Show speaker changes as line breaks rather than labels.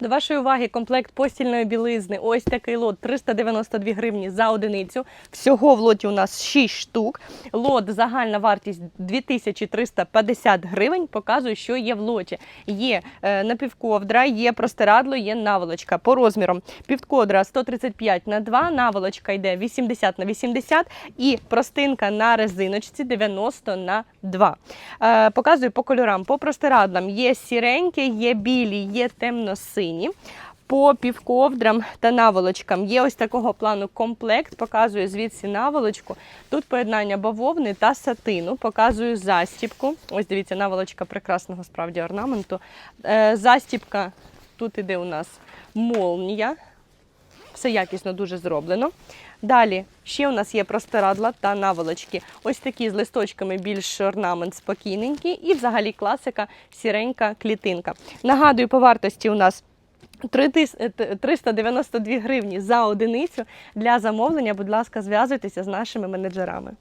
До вашої уваги комплект постільної білизни. Ось такий лот 392 гривні за одиницю. Всього в лоті у нас 6 штук. Лот загальна вартість 2350 гривень. Показую, що є в лоті. Є е, напівковдра, є простирадло, є наволочка. По розмірам півковдра 135 на 2, наволочка йде 80 на 80 і простинка на резиночці 90 на 2. Е, показую по кольорам. По простирадлам є сіренькі, є білі, є темно-сині. По півковдрам та наволочкам є ось такого плану комплект. Показую звідси наволочку. Тут поєднання бавовни та сатину. Показую застіпку. Ось дивіться, наволочка прекрасного справді орнаменту. Е, застіпка тут іде у нас молнія. Все якісно дуже зроблено. Далі ще у нас є простирадла та наволочки. Ось такі з листочками більш орнамент спокійненький. І взагалі класика сіренька клітинка. Нагадую, по вартості у нас 392 гривні за одиницю. Для замовлення, будь ласка, зв'язуйтеся з нашими менеджерами.